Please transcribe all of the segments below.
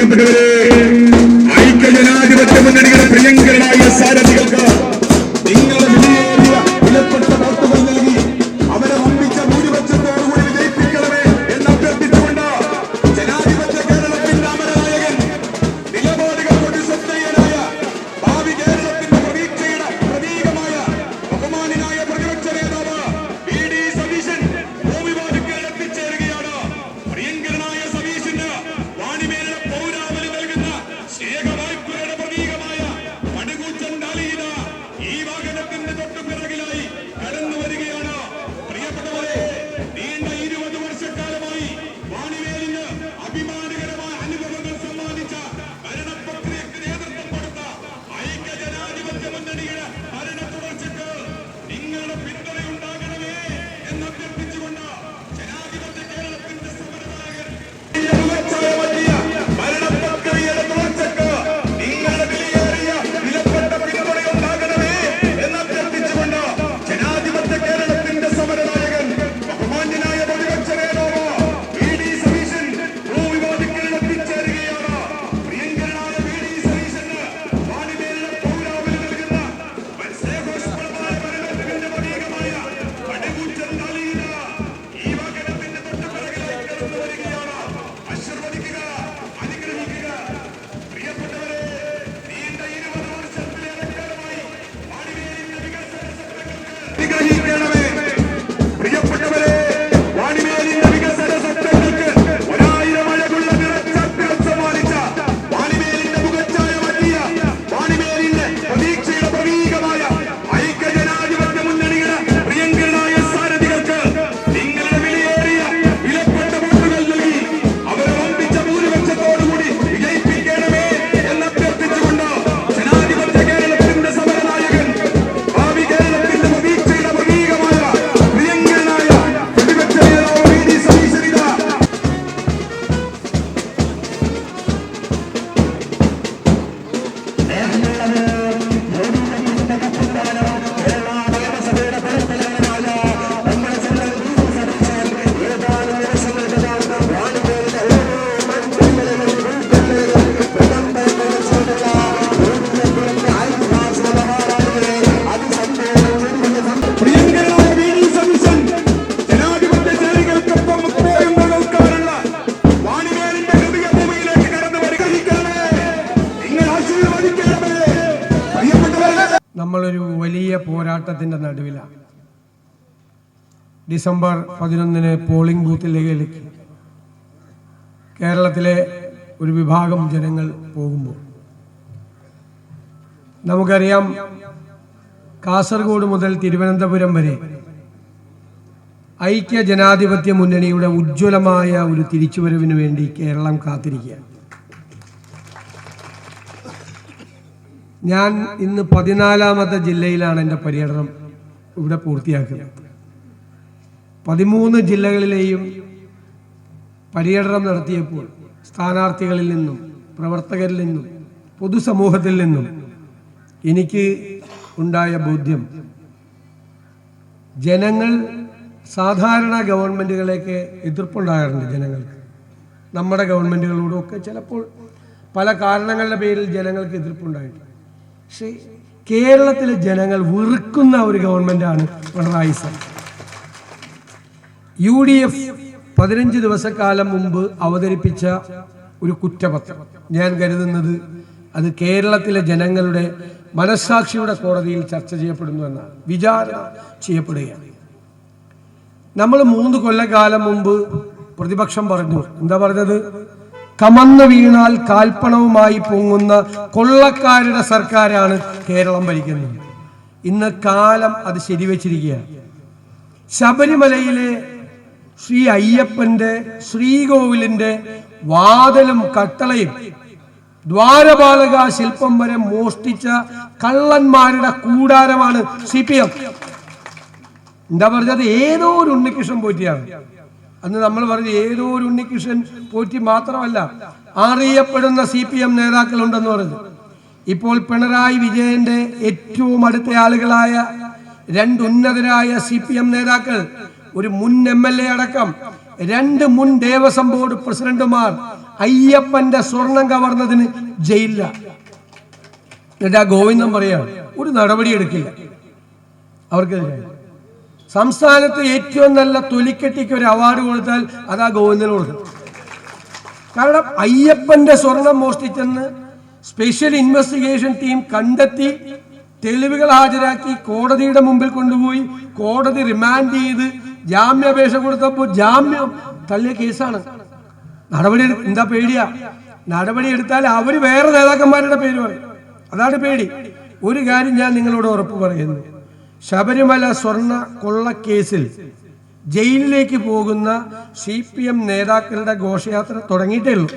പ്രിയപ്പെട്ടവരെ ഐക്യജനാധിപത്യ മുന്നണിയുടെ പ്രിയങ്കരനായ സാരഥികൾക്ക് ഡിസംബർ പതിനൊന്നിന് പോളിംഗ് ബൂത്തിലേക്ക് കേരളത്തിലെ ഒരു വിഭാഗം ജനങ്ങൾ പോകുമ്പോൾ. നമുക്കറിയാം കാസർഗോഡ് മുതൽ തിരുവനന്തപുരം വരെ ഐക്യ ജനാധിപത്യ മുന്നണിയുടെ ഉജ്ജ്വലമായ ഒരു തിരിച്ചുവരവിന് വേണ്ടി കേരളം കാത്തിരിക്കുകയാണ്. ഞാൻ ഇന്ന് പതിനാലാമത്തെ ജില്ലയിലാണ് എന്റെ പര്യടനം ഇവിടെ പൂർത്തിയാക്കുന്നത്. പതിമൂന്ന് ജില്ലകളിലെയും പര്യടനം നടത്തിയപ്പോൾ സ്ഥാനാർത്ഥികളിൽ നിന്നും പ്രവർത്തകരിൽ നിന്നും പൊതുസമൂഹത്തിൽ നിന്നും എനിക്ക് ഉണ്ടായ ബോധ്യം ജനങ്ങൾ സാധാരണ ഗവൺമെന്റുകളെയൊക്കെ എതിർപ്പുണ്ടാകാറുണ്ട് ജനങ്ങൾക്ക്. നമ്മുടെ ഗവൺമെന്റുകളോടൊക്കെ ചിലപ്പോൾ പല കാരണങ്ങളുടെ പേരിൽ ജനങ്ങൾക്ക് എതിർപ്പുണ്ടായിട്ടുണ്ട്. പക്ഷേ കേരളത്തിലെ ജനങ്ങൾ വെറുക്കുന്ന ഒരു ഗവൺമെന്റാണ് Pinarayi sir U D F പതിനഞ്ച് ദിവസക്കാലം മുമ്പ് അവതരിപ്പിച്ച ഒരു കുറ്റപത്രം. ഞാൻ കരുതുന്നത് അത് കേരളത്തിലെ ജനങ്ങളുടെ മനസ്സാക്ഷിയുടെ കോടതിയിൽ ചർച്ച ചെയ്യപ്പെടുന്നു എന്നാണ് വിചാരണ ചെയ്യപ്പെടുകയാണ്. നമ്മൾ മൂന്ന് കൊല്ലക്കാലം മുമ്പ് പ്രതിപക്ഷം പറഞ്ഞു. എന്താ പറഞ്ഞത്? കമന്ന് വീണാൽ കാൽപ്പണവുമായി പൊങ്ങുന്ന കൊള്ളക്കാരുടെ സർക്കാരാണ് കേരളം ഭരിക്കുന്നത്. ഇന്ന് കാലം അത് ശരിവെച്ചിരിക്കുകയാണ്. ശബരിമലയിലെ ശ്രീ അയ്യപ്പന്റെ ശ്രീകോവിലിന്റെ വാതലും കട്ടളയും ദ്വാരപാലക ശില്പം വരെ മോഷ്ടിച്ച കള്ളന്മാരുടെ കൂടാരമാണ് സി പി എം. എന്താ പറഞ്ഞത്? ഏതോ ഒരു ഉണ്ണികൃഷ്ണൻ പോറ്റിയാണ്. അന്ന് നമ്മൾ പറഞ്ഞു ഏതോ ഒരു ഉണ്ണികൃഷ്ണൻ പോറ്റി മാത്രമല്ല അറിയപ്പെടുന്ന സി പി എം നേതാക്കളുണ്ടെന്ന് പറഞ്ഞു. ഇപ്പോൾ പിണറായി വിജയന്റെ ഏറ്റവും അടുത്ത ആളുകളായ രണ്ടുന്നതരായ സി പി എം നേതാക്കൾ ഒരു മുൻ എം എൽ എ അടക്കം രണ്ട് മുൻ ദേവസ്വം ബോർഡ് പ്രസിഡന്റുമാർ അയ്യപ്പന്റെ സ്വർണം കവർന്നതിന് ജയിലില്ല എന്നിട്ട് ആ ഗോവിന്ദൻ പറയാ ഒരു നടപടി എടുക്കില്ല. അവർക്ക് സംസ്ഥാനത്ത് ഏറ്റവും നല്ല തൊലിക്കെട്ടിക്ക് ഒരു അവാർഡ് കൊടുത്താൽ അത് ആ ഗോവിന്ദന് കൊടുക്കും. കാരണം അയ്യപ്പന്റെ സ്വർണം മോഷ്ടിച്ചെന്ന് സ്പെഷ്യൽ ഇൻവെസ്റ്റിഗേഷൻ ടീം കണ്ടെത്തി തെളിവുകൾ ഹാജരാക്കി കോടതിയുടെ മുമ്പിൽ കൊണ്ടുപോയി കോടതി റിമാൻഡ് ചെയ്ത് ജാമ്യാപേക്ഷ കൊടുത്തപ്പോൾ ജാമ്യം തള്ളിയ കേസാണ്. നടപടി എന്താ പേടിയാ? നടപടി എടുത്താൽ അവർ വേറെ നേതാക്കന്മാരുടെ പേര് പറയും. അതാണ് പേടി. ഒരു കാര്യം ഞാൻ നിങ്ങളോട് ഉറപ്പ് പറയുന്നു. ശബരിമല സ്വർണ കൊള്ളക്കേസിൽ ജയിലിലേക്ക് പോകുന്ന സി പി എം നേതാക്കളുടെ ഘോഷയാത്ര തുടങ്ങിയിട്ടേ ഉള്ളൂ.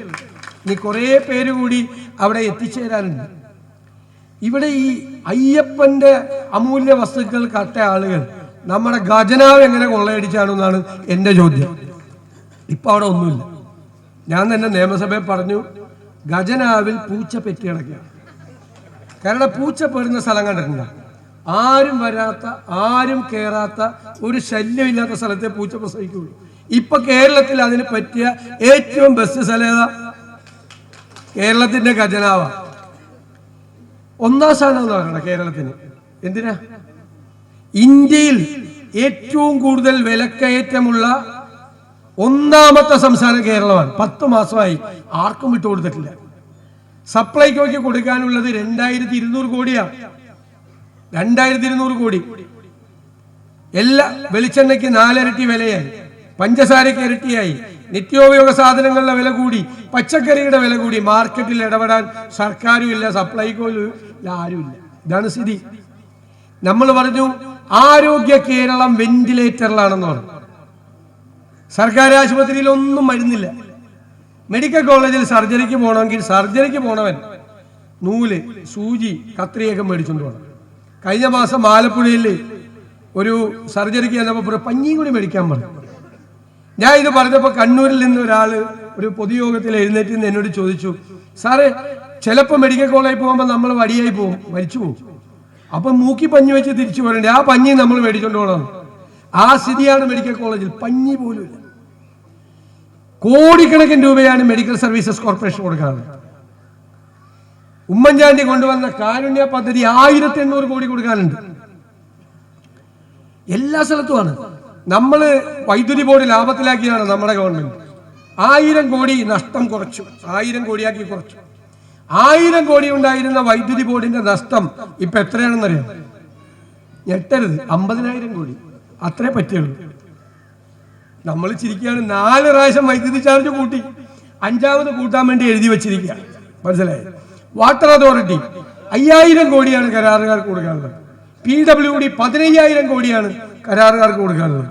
ഇനി കുറേ പേര് കൂടി അവിടെ എത്തിച്ചേരാനുണ്ട്. ഇവിടെ ഈ അയ്യപ്പന്റെ അമൂല്യ വസ്തുക്കൾ കട്ട ആളുകൾ നമ്മുടെ ഖജനാവ് എങ്ങനെ കൊള്ളയടിച്ചാണെന്നാണ് എന്റെ ചോദ്യം. ഇപ്പൊ അവിടെ ഒന്നുമില്ല. ഞാൻ തന്നെ നിയമസഭയിൽ പറഞ്ഞു ഖജനാവിൽ പൂച്ച പെറ്റി കിടക്കുകയാണ്. കാരണം പൂച്ച പെടുന്ന സ്ഥലം കണ്ടിട്ടുണ്ടോ? ആരും വരാത്ത ആരും കയറാത്ത ഒരു ശല്യമില്ലാത്ത സ്ഥലത്തെ പൂച്ച പ്രസവിക്കുകയുള്ളൂ. ഇപ്പൊ കേരളത്തിൽ അതിന് പറ്റിയ ഏറ്റവും ബെസ്റ്റ് സ്ഥലം ഏതാ? കേരളത്തിന്റെ ഖജനാവ. ഒന്നാം സ്ഥാനം എന്ന് പറയണം കേരളത്തിന്. എന്തിനാ? ഇന്ത്യയിൽ ഏറ്റവും കൂടുതൽ വിലക്കയറ്റമുള്ള ഒന്നാമത്തെ സംസ്ഥാനം കേരളമാണ്. പത്ത് മാസമായി ആർക്കും വിട്ടു കൊടുത്തിട്ടില്ല. സപ്ലൈകോയ്ക്ക് കൊടുക്കാനുള്ളത് രണ്ടായിരത്തി ഇരുന്നൂറ് കോടിയാണ് രണ്ടായിരത്തി ഇരുന്നൂറ് കോടി. എല്ലാ വെളിച്ചെണ്ണയ്ക്ക് നാലിരട്ടി വിലയായി. പഞ്ചസാരയ്ക്ക് ഇരട്ടിയായി. നിത്യോപയോഗ സാധനങ്ങളുടെ വില കൂടി. പച്ചക്കറിയുടെ വില കൂടി. മാർക്കറ്റിൽ ഇടപെടാൻ സർക്കാരും ഇല്ല സപ്ലൈകോയിലും ആരുമില്ല. ഇതാണ് സ്ഥിതി. നമ്മൾ പറഞ്ഞു ആരോഗ്യ കേരളം വെന്റിലേറ്ററിലാണെന്ന് പറഞ്ഞു. സർക്കാർ ആശുപത്രിയിൽ ഒന്നും മരുന്നില്ല. മെഡിക്കൽ കോളേജിൽ സർജറിക്ക് പോകണമെങ്കിൽ സർജറിക്ക് പോണവൻ നൂൽ സൂചി കത്രിയൊക്കെ മേടിച്ചുകൊണ്ട് പോകണം കഴിഞ്ഞ മാസം ആലപ്പുഴയിൽ ഒരു സർജറിക്ക് ചെന്നപ്പോൾ പഞ്ഞിയും കൂടി മേടിക്കാൻ പറഞ്ഞു. ഞാൻ ഇത് പറഞ്ഞപ്പോൾ കണ്ണൂരിൽ നിന്ന് ഒരാൾ ഒരു പൊതുയോഗത്തിൽ എഴുന്നേറ്റ് എന്നോട് ചോദിച്ചു സാറേ ചിലപ്പോൾ മെഡിക്കൽ കോളേജിൽ പോകുമ്പോൾ നമ്മൾ വടിയായി പോകും മരിച്ചു പോകും. അപ്പം മൂക്കി പഞ്ഞി വെച്ച് തിരിച്ചു പോരണ്ടേ ആ പഞ്ഞി നമ്മൾ മേടിച്ചോണ്ട് പോകണം ആ സ്ഥിതിയാണ് മെഡിക്കൽ കോളേജിൽ. പഞ്ഞി പോലും ഇല്ല. കോടിക്കണക്കിന് രൂപയാണ് മെഡിക്കൽ സർവീസസ് കോർപ്പറേഷൻ കൊടുക്കുന്നത് ഉമ്മൻചാണ്ടി കൊണ്ടുവന്ന കാരുണ്യ പദ്ധതി ആയിരത്തി എണ്ണൂറ് കോടി കൊടുക്കാനുണ്ട് എല്ലാ സ്ഥലത്തുമാണ് നമ്മൾ വൈദ്യുതി ബോർഡ് ലാഭത്തിലാക്കിയാണ് നമ്മുടെ ഗവൺമെന്റ്. ആയിരം കോടി നഷ്ടം കുറച്ചു. ആയിരം കോടിയാക്കി കുറച്ചു. ആയിരം കോടി ഉണ്ടായിരുന്ന വൈദ്യുതി ബോർഡിന്റെ നഷ്ടം ഇപ്പൊ എത്രയാണെന്നറിയാം? ഞെട്ടരുത്. അമ്പതിനായിരം കോടി. അത്രേ പറ്റുള്ളൂ നമ്മൾ ചിരിക്കുകയാണ്. നാല് പ്രാവശ്യം വൈദ്യുതി ചാർജ് കൂട്ടി. അഞ്ചാമത് കൂട്ടാൻ വേണ്ടി എഴുതി വെച്ചിരിക്കുക. മനസ്സിലായി? വാട്ടർ അതോറിറ്റി അയ്യായിരം കോടിയാണ് കരാറുകാർക്ക് കൊടുക്കാനുള്ളത്. പി ഡബ്ല്യു ഡി പതിനയ്യായിരം കോടിയാണ് കരാറുകാർക്ക് കൊടുക്കാനുള്ളത്.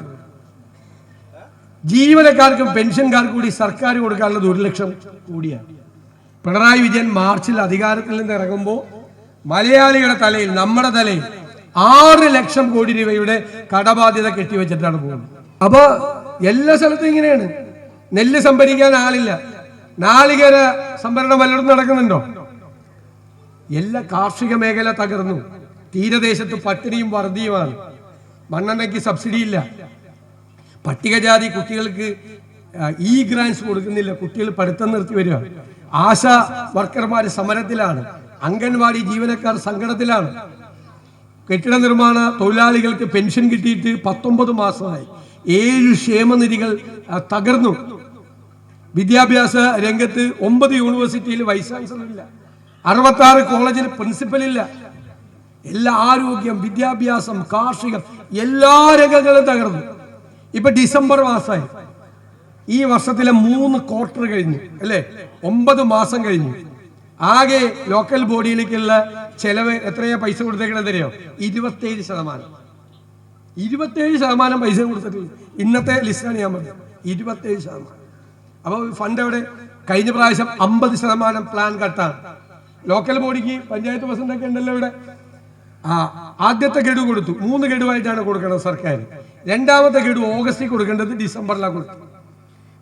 ജീവനക്കാർക്കും പെൻഷൻകാർക്കും കൂടി സർക്കാർ കൊടുക്കാനുള്ളത് ഒരു ലക്ഷം കോടിയാണ്. പിണറായി വിജയൻ മാർച്ചിൽ അധികാരത്തിൽ നിന്ന് ഇറങ്ങുമ്പോൾ മലയാളികളുടെ തലയിൽ നമ്മുടെ തലയിൽ ആറ് ലക്ഷം കോടി രൂപയുടെ കടബാധ്യത കെട്ടിവെച്ചിട്ടാണ് പോകുന്നത്. അപ്പോൾ എല്ലാ സ്ഥലത്തും ഇങ്ങനെയാണ്. നെല്ല് സംഭരിക്കാൻ ആളില്ല. നാളികേര സംഭരണം വല്ലതും നടക്കുന്നുണ്ടോ? എല്ലാ കാർഷിക മേഖല തകർന്നു. തീരദേശത്ത് പട്ടിണിയും വർദ്ധിയുമാണ് മണ്ണെണ്ണയ്ക്ക് സബ്സിഡി ഇല്ല. പട്ടികജാതി കുട്ടികൾക്ക് ഇ ഗ്രാൻസ് കൊടുക്കുന്നില്ല. കുട്ടികൾ പഠിത്തം നിർത്തി വരിക. ആശാ വർക്കർമാർ സമരത്തിലാണ് അംഗൻവാടി ജീവനക്കാർ സങ്കടത്തിലാണ് കെട്ടിട നിർമ്മാണ തൊഴിലാളികൾക്ക് പെൻഷൻ കിട്ടിയിട്ട് പത്തൊമ്പത് മാസമായി. ഏഴ് ക്ഷേമനിധികൾ തകർന്നു. വിദ്യാഭ്യാസ രംഗത്ത് ഒമ്പത് യൂണിവേഴ്സിറ്റിയിൽ വൈസ് ചാൻസലർ ഇല്ല. അറുപത്തി ആറ് കോളേജിൽ പ്രിൻസിപ്പൽ ഇല്ല. എല്ലാ ആരോഗ്യം വിദ്യാഭ്യാസം കാർഷികം എല്ലാ രംഗങ്ങളും തകർന്നു. ഇപ്പൊ ഡിസംബർ മാസമായി. ഈ വർഷത്തിലെ മൂന്ന് ക്വാർട്ടർ കഴിഞ്ഞു അല്ലേ? ഒമ്പത് മാസം കഴിഞ്ഞു. ആകെ ലോക്കൽ ബോഡിയിലേക്കുള്ള ചെലവ് എത്രയാ പൈസ കൊടുത്തേക്കണെന്ന് അറിയോ ഇരുപത്തേഴ് ശതമാനം. ഇരുപത്തേഴ് ശതമാനം പൈസ കൊടുത്തിട്ടില്ല ഇന്നത്തെ ലിസ്റ്റാണ് ഞാൻ പറഞ്ഞത്. ഇരുപത്തേഴ് ശതമാനം. അപ്പോൾ ഫണ്ട് എവിടെ? കഴിഞ്ഞ പ്രാവശ്യം അമ്പത് ശതമാനം പ്ലാൻ കട്ടാണ് ലോക്കൽ ബോഡിക്ക് പഞ്ചായത്ത് പ്രസിഡന്റൊക്കെ ഉണ്ടല്ലോ ഇവിടെ. ആ ആദ്യത്തെ ഗഡു കൊടുത്തു. മൂന്ന് ഗഡുവായിട്ടാണ് കൊടുക്കേണ്ടത് സർക്കാർ രണ്ടാമത്തെ ഗഡു ഓഗസ്റ്റിൽ കൊടുക്കേണ്ടത് ഡിസംബറിലാണ് കൊടുത്തു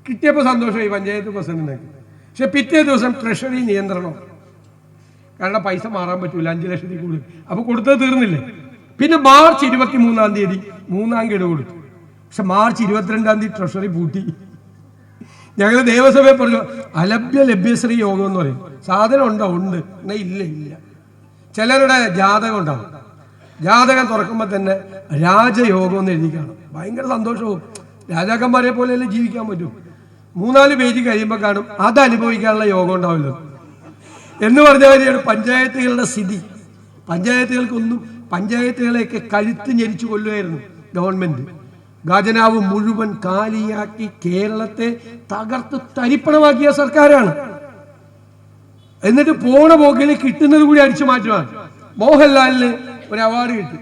കിട്ടിയപ്പോൾ സന്തോഷമായി പഞ്ചായത്ത് പ്രസിഡന്റിനൊക്കെ പക്ഷെ പിറ്റേ ദിവസം ട്രഷറി നിയന്ത്രണം. കാരണം പൈസ മാറാൻ പറ്റൂല അഞ്ചു ലക്ഷത്തിൽ കൂടുതൽ. അപ്പൊ കൊടുത്തത് തീർന്നില്ലേ? പിന്നെ മാർച്ച് ഇരുപത്തി മൂന്നാം തീയതി മൂന്നാം ഗഡു കൊടുത്തു. പക്ഷെ മാർച്ച് ഇരുപത്തിരണ്ടാം തീയതി ട്രഷറി പൂട്ടി. ഞങ്ങൾ ദേവസഭയെ പറഞ്ഞു അലഭ്യ ലഭ്യശ്രീ യോഗം എന്ന് പറയും. സാധനം ഉണ്ടോ? ഉണ്ട്. എന്നാ ഇല്ല ഇല്ല. ചിലരുടെ ജാതകം ഉണ്ടാവും. ജാതകം തുറക്കുമ്പോൾ തന്നെ രാജയോഗം എന്ന് എഴുതി കാണും. ഭയങ്കര സന്തോഷവും. രാജാക്കന്മാരെ പോലെയല്ലേ ജീവിക്കാൻ പറ്റും. മൂന്നാൽ പേജ് കഴിയുമ്പോൾ കാണും അത് അനുഭവിക്കാനുള്ള യോഗം ഉണ്ടാവില്ല. എന്ന് പറഞ്ഞ പഞ്ചായത്തുകളുടെ സ്ഥിതി. പഞ്ചായത്തുകൾക്കൊന്നും പഞ്ചായത്തുകളെയൊക്കെ കഴുത്ത് ഞെരിച്ചു കൊല്ലുമായിരുന്നു ഗവൺമെന്റ്. ഖജനാവ് മുഴുവൻ കാലിയാക്കി കേരളത്തെ തകർത്ത് തരിപ്പണമാക്കിയ സർക്കാരാണ്. എന്നിട്ട് പോണ പോക്കിൽ കിട്ടുന്നത് കൂടി അടിച്ചു മാറ്റുവാണ് മോഹൻലാലിന് ഒരു അവാർഡ് കിട്ടി.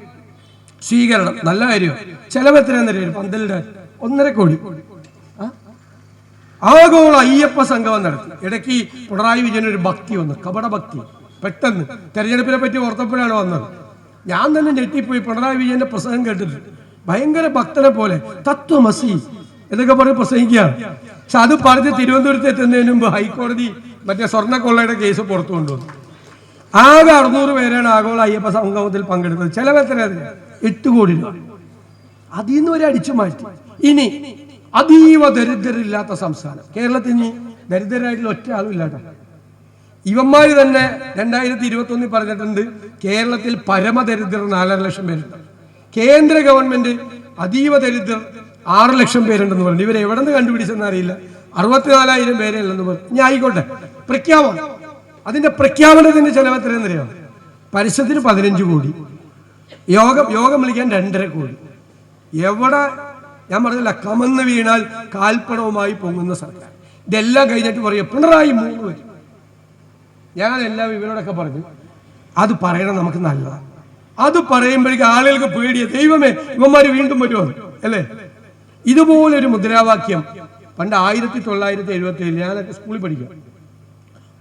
സ്വീകരണം. നല്ല കാര്യമാണ് ചെലവ് എത്രയാണെന്നറിയാം? പന്തലിടാൻ ഒന്നര കോടി? ആഗോള അയ്യപ്പ സംഗമം നടത്തി. ഇടയ്ക്ക് പിണറായി വിജയൻ ഒരു ഭക്തി വന്നു. കപട ഭക്തി. പെട്ടെന്ന് തെരഞ്ഞെടുപ്പിനെ പറ്റി ഓർത്തപ്പോഴാണ് വന്നത്. ഞാൻ തന്നെ ഞെട്ടിപ്പോയി. പിണറായി വിജയന്റെ പ്രസംഗം കേട്ടിട്ട്. ഭയങ്കര ഭക്തനെ പോലെ തത്വമസി എന്നൊക്കെ പറഞ്ഞ് പ്രസംഗിക്കുകയാണ് പക്ഷെ അത് പറഞ്ഞ് തിരുവനന്തപുരത്ത് എത്തുന്നതിന് മുമ്പ് ഹൈക്കോടതി മറ്റേ സ്വർണക്കൊള്ളയുടെ കേസ് പുറത്തു കൊണ്ടുവന്നു. ആകെ അറുന്നൂറ് പേരാണ് ആഗോള അയ്യപ്പ സംഗമത്തിൽ പങ്കെടുത്തത്. ചിലവെത്ര എത്രയാണ് എട്ട് കോടി രൂപ. അതിൽ നിന്ന് വരെ അടിച്ചു മാറ്റി. ഇനി അതീവ ദരിദ്രരില്ലാത്ത സംസ്ഥാനം. കേരളത്തിൽ നിന്ന് ദരിദ്രരായിട്ടുള്ള ഒറ്റ ആളും ഇല്ലാട്ടോ ഇവന്മാര് തന്നെ രണ്ടായിരത്തി ഇരുപത്തി ഒന്നിൽ പറഞ്ഞിട്ടുണ്ട് കേരളത്തിൽ പരമദരിദ്രർ നാലര ലക്ഷം പേരുണ്ട്. കേന്ദ്ര ഗവൺമെന്റ് അതീവ ദരിദ്രർ ആറ് ലക്ഷം പേരുണ്ടെന്ന് പറഞ്ഞു. ഇവരെ എവിടെ നിന്ന് കണ്ടുപിടിച്ചെന്ന് അറിയില്ല. അറുപത്തിനാലായിരം പേരെ ഉള്ളെന്ന് പറഞ്ഞു. ഞാൻ ആയിക്കോട്ടെ. പ്രഖ്യാപനം. അതിന്റെ പ്രഖ്യാപനത്തിന്റെ ചെലവ് എത്രയെന്നറിയാം പരസ്യത്തിന് പതിനഞ്ച് കോടി. യോഗം യോഗം വിളിക്കാൻ രണ്ടര കോടി. എവിടെ ഞാൻ പറഞ്ഞില്ല കമന്ന് വീണാൽ കാൽപ്പണവുമായി പൊങ്ങുന്ന സർക്കാർ. ഇതെല്ലാം കഴിഞ്ഞിട്ട് പറയും പിണറായി മൂന്ന് വരും. ഞാൻ എല്ലാം ഇവരോടൊക്കെ പറഞ്ഞു അത് പറയണം നമുക്ക് നല്ലതാണ് അത് പറയുമ്പോഴേക്കും ആളുകൾക്ക് പേടിയ ദൈവമേ ഇവന്മാര് വീണ്ടും വരുമോ അല്ലേ? ഇതുപോലൊരു മുദ്രാവാക്യം പണ്ട് ആയിരത്തി തൊള്ളായിരത്തി എഴുപത്തി ഏഴ് ഞാനൊക്കെ സ്കൂളിൽ പഠിക്കും.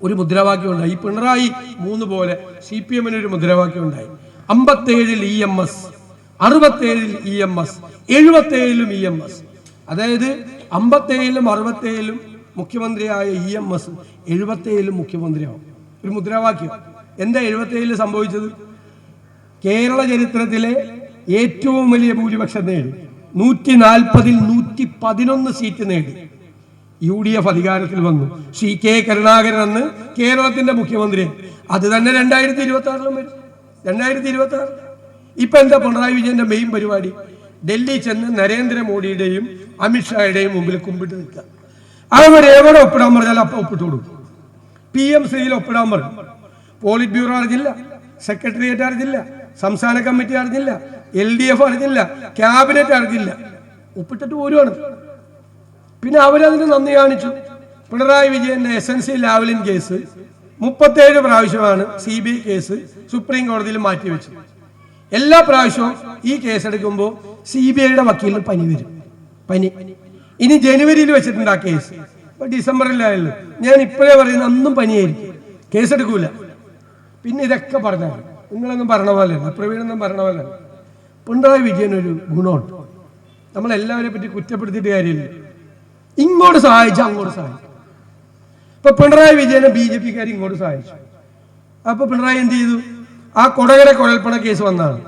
ഒരു മുദ്രാവാക്യം ഉണ്ടായി ഈ പിണറായി മൂന്ന് പോലെ സി പി എമ്മിന് ഒരു മുദ്രാവാക്യം ഉണ്ടായി. അമ്പത്തേഴിൽ ഇ എം എസ് അറുപത്തേഴിൽ ഇ എം എസ് എഴുപത്തേഴിലും ഇ എം എസ് അതായത് അമ്പത്തേഴിലും അറുപത്തേഴിലും മുഖ്യമന്ത്രിയായ ഇ എം എസ് എഴുപത്തേഴിലും മുഖ്യമന്ത്രിയാവും. ഒരു മുദ്രാവാക്യം. എന്താ എഴുപത്തേഴിൽ സംഭവിച്ചത്? കേരള ചരിത്രത്തിലെ ഏറ്റവും വലിയ ഭൂരിപക്ഷം നേടി. നൂറ്റി നാൽപ്പതിൽ നൂറ്റി പതിനൊന്ന് സീറ്റ് നേടി. യു ഡി എഫ് അധികാരത്തിൽ വന്നു. സി കെ കരുണാകരൻ അന്ന് കേരളത്തിന്റെ മുഖ്യമന്ത്രി അത് തന്നെ രണ്ടായിരത്തി ഇരുപത്തി ആറിലും വരും. രണ്ടായിരത്തി ഇരുപത്തി ആറ് ഇപ്പൊ എന്താ പിണറായി വിജയന്റെ മെയിൻ പരിപാടി? ഡൽഹി ചെന്ന് നരേന്ദ്രമോദിയുടെയും അമിത്ഷായുടെയും മുമ്പിൽ കുമ്പിട്ട് നിൽക്കുക. അവർ എവിടെ ഒപ്പിടാൻ പറഞ്ഞാൽ അപ്പൊ ഒപ്പിട്ട് കൊടുക്കും. പി എം സിയിൽ ഒപ്പിടാൻ പറഞ്ഞു പോളിറ്റ് ബ്യൂറോ അറിഞ്ഞില്ല സെക്രട്ടേറിയറ്റ് അറിഞ്ഞില്ല സംസ്ഥാന കമ്മിറ്റി അറിഞ്ഞില്ല എൽ ഡി എഫ് അറിഞ്ഞില്ല ക്യാബിനറ്റ് അറിഞ്ഞില്ല. ഒപ്പിട്ടിട്ട് പോരുവാണ്. പിന്നെ അവരതിന് നന്ദി കാണിച്ചു. പിണറായി വിജയന്റെ S N C Lavalin case മുപ്പത്തേഴ് പ്രാവശ്യമാണ് C B I case supreme കോടതിയിൽ മാറ്റിവെച്ചു എല്ലാ പ്രാവശ്യവും ഈ കേസെടുക്കുമ്പോൾ സി ബി ഐയുടെ വക്കീലിന് പനി വരും. പനി. ഇനി ജനുവരിയിൽ വെച്ചിട്ടുണ്ട് ആ കേസ്. ഇപ്പൊ ഡിസംബറിലായല്ലോ. ഞാൻ ഇപ്പോഴേ പറയുന്ന അന്നും പനിയായിരിക്കും. കേസെടുക്കൂല. പിന്നെ ഇതൊക്കെ പറഞ്ഞാൽ നിങ്ങളൊന്നും പറഞ്ഞ പോലെയല്ല പ്രവീണൊന്നും പറഞ്ഞ പോലെയല്ല പിണറായി വിജയൻ ഒരു ഗുണമുണ്ട്. നമ്മളെല്ലാവരെ പറ്റി കുറ്റപ്പെടുത്തിയിട്ട് കാര്യമില്ല. ഇങ്ങോട്ട് സഹായിച്ച അങ്ങോട്ട് സഹായിച്ചു ഇപ്പൊ പിണറായി വിജയനെ ബി ജെ പിക്കാർ ഇങ്ങോട്ട് സഹായിച്ചു. അപ്പൊ പിണറായി എന്ത് ചെയ്തു? ആ കൊടകര കുഴൽപ്പണ കേസ് വന്നാണ്.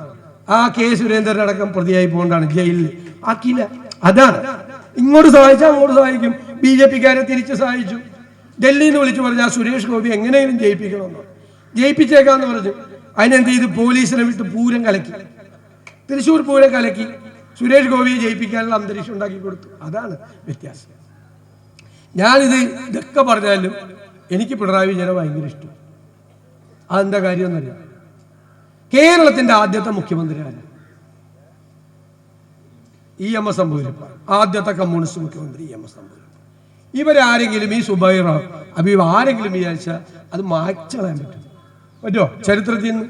ആ കെ സുരേന്ദ്രൻ അടക്കം പ്രതിയായി പോകൊണ്ടാണ് ജയിലിൽ. ആക്കിയില്ല അതാണ്. ഇങ്ങോട്ട് സഹായിച്ചാൽ അങ്ങോട്ട് സഹായിക്കും. ബി ജെ പിക്കാരെ തിരിച്ച് സഹായിച്ചു. ഡൽഹിയിൽ നിന്ന് വിളിച്ചു പറഞ്ഞു ആ സുരേഷ് ഗോപി എങ്ങനെയും ജയിപ്പിക്കണമെന്ന്. ജയിപ്പിച്ചേക്കാന്ന് പറഞ്ഞു അതിനെന്ത് ചെയ്ത്? പോലീസിനെ വിട്ട് പൂരം കലക്കി. തൃശ്ശൂർ പൂരം കലക്കി സുരേഷ് ഗോപിയെ ജയിപ്പിക്കാനുള്ള അന്തരീക്ഷം ഉണ്ടാക്കി കൊടുത്തു. അതാണ് വ്യത്യാസം. ഞാനിത് ഇതൊക്കെ പറഞ്ഞാലും എനിക്ക് പിണറായി വിജയനെ ഭയങ്കര ഇഷ്ടം. അതെന്താ കാര്യം എന്നറിയാം? കേരളത്തിന്റെ ആദ്യത്തെ മുഖ്യമന്ത്രിയാണ്. ഇ എം എസ് അമ്പൂരിപ്പ ആദ്യത്തെ കമ്മ്യൂണിസ്റ്റ് മുഖ്യമന്ത്രി ഇ എം എസ് അമ്പൂരിപ്പ ഇവരാരെങ്കിലും ഈ സുബൈറ അബീബ് ആരെങ്കിലും വിചാരിച്ചാൽ അത് മായ്ച്ചളയാൻ പറ്റും. പറ്റുമോ ചരിത്രത്തിൽ നിന്ന്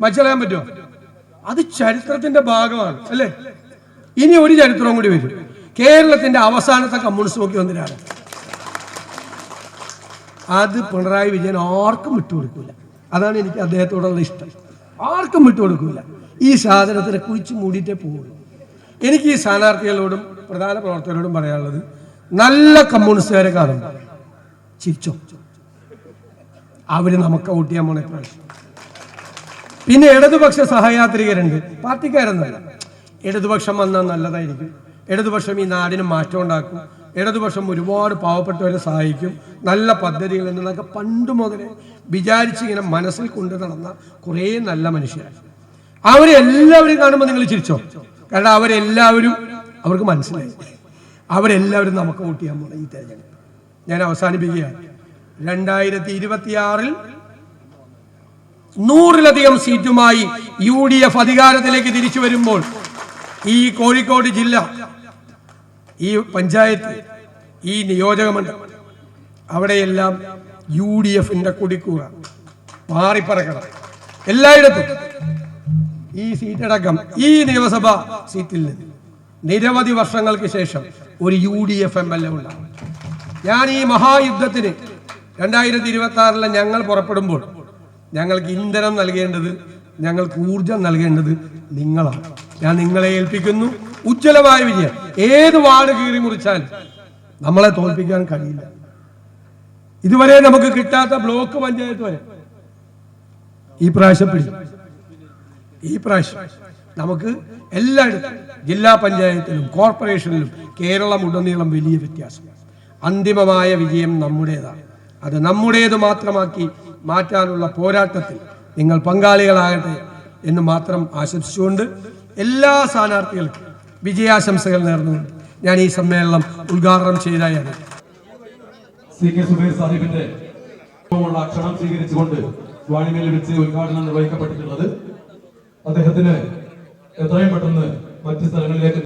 മായ്ച്ചളയാൻ പറ്റുമോ അത് ചരിത്രത്തിന്റെ ഭാഗമാണ് അല്ലേ? ഇനി ഒരു ചരിത്രവും കൂടി വരും. കേരളത്തിന്റെ അവസാനത്തെ കമ്മ്യൂണിസ്റ്റ് മുഖ്യമന്ത്രിയാണ്. അത് പിണറായി വിജയൻ ആർക്കും വിട്ടുകൊടുക്കില്ല അതാണ് എനിക്ക് അദ്ദേഹത്തോടുള്ള ഇഷ്ടം. ആർക്കും വിട്ടുകൊടുക്കില്ല ഈ സാധനത്തിനെ കുഴിച്ച് മൂടിയിട്ടേ പോകുള്ളൂ എനിക്ക് ഈ സ്ഥാനാർത്ഥികളോടും പ്രധാന പ്രവർത്തകരോടും പറയാനുള്ളത് നല്ല കമ്മ്യൂണിസ്റ്റുകാരെ കാണും. ചിരിച്ചോ? അവർ നമുക്ക് വോട്ട് ചെയ്യാൻ പോണേ പ്രാവശ്യം പിന്നെ ഇടതുപക്ഷ സഹയാത്രികരുണ്ട്. പാർട്ടിക്കാരെന്നല്ല ഇടതുപക്ഷം വന്നാൽ നല്ലതായിരിക്കും. ഇടതുപക്ഷം ഈ നാടിന് മാറ്റം ഉണ്ടാക്കും. ഇടതുപക്ഷം ഒരുപാട് പാവപ്പെട്ടവരെ സഹായിക്കും. നല്ല പദ്ധതികൾ എന്നതൊക്കെ പണ്ട് മുതലേ വിചാരിച്ച് ഇങ്ങനെ മനസ്സിൽ കൊണ്ടു നടന്ന കുറേ നല്ല മനുഷ്യരാണ് അവരെ എല്ലാവരും കാണുമ്പോൾ നിങ്ങൾ ചിരിച്ചോ? കാരണം അവരെല്ലാവരും അവർക്ക് മനസ്സിലായി. അവരെല്ലാവരും നമുക്ക് വോട്ട് ചെയ്യാൻ പോകണം ഈ തെരഞ്ഞെടുപ്പ്. ഞാൻ അവസാനിപ്പിക്കുകയാണ്. രണ്ടായിരത്തി ഇരുപത്തിയാറിൽ നൂറിലധികം സീറ്റുമായി യു ഡി എഫ് അധികാരത്തിലേക്ക് തിരിച്ചു വരുമ്പോൾ ഈ കോഴിക്കോട് ജില്ല ഈ പഞ്ചായത്ത് ഈ നിയോജകമണ്ഡലം അവിടെയെല്ലാം യു ഡി എഫിന്റെ കുടിക്കൂറ മാറിപ്പറക്കണം. എല്ലായിടത്തും ഈ സീറ്റടക്കം ഈ നിയമസഭാ സീറ്റിൽ നിന്ന് നിരവധി വർഷങ്ങൾക്ക് ശേഷം ഒരു U D F M L A ഉണ്ടാവും. ഞാൻ ഈ മഹായുദ്ധത്തിന് രണ്ടായിരത്തി ഇരുപത്തി ആറിലെ ഞങ്ങൾ പുറപ്പെടുമ്പോൾ ഞങ്ങൾക്ക് ഇന്ധനം നൽകേണ്ടത് ഞങ്ങൾക്ക് ഊർജം നൽകേണ്ടത് നിങ്ങളാണ്. ഞാൻ നിങ്ങളെ ഏൽപ്പിക്കുന്നു. ഉജ്ജ്വലമായ വിജയം. ഏത് വാർഡ് കീറി മുറിച്ചാൽ നമ്മളെ തോൽപ്പിക്കാൻ കഴിയില്ല. ഇതുവരെ നമുക്ക് കിട്ടാത്ത ബ്ലോക്ക് പഞ്ചായത്ത് വരെ ഈ പ്രാവശ്യം പിടിച്ചു. ഈ പ്രാവശ്യം നമുക്ക് എല്ലായിടത്തും ജില്ലാ പഞ്ചായത്തിലും കോർപ്പറേഷനിലും കേരളം ഉടനീളം വലിയ വ്യത്യാസം. അന്തിമമായ വിജയം നമ്മുടേതാണ്. അത് നമ്മുടേത് മാത്രമാക്കി മാറ്റാനുള്ള പോരാട്ടത്തിൽ നിങ്ങൾ പങ്കാളികളാകട്ടെ എന്ന് മാത്രം ആശംസിച്ചുകൊണ്ട് എല്ലാ സ്ഥാനാർത്ഥികൾക്കും വിജയാശംസകൾ നേർന്നു. ഞാൻ ഈ സമ്മേളനം ഉദ്ഘാടനം ചെയ്തതാണ് സി കെ സുബൈർ സാഹിബിന്റെ ക്ഷണം സ്വീകരിച്ചുകൊണ്ട് വാണിമേൽ വെച്ച് ഉദ്ഘാടനം നിർവഹിക്കപ്പെട്ടിട്ടുള്ളത്. അദ്ദേഹത്തിന് എത്രയും പെട്ടെന്ന് മറ്റ് സ്ഥലങ്ങളിലേക്ക്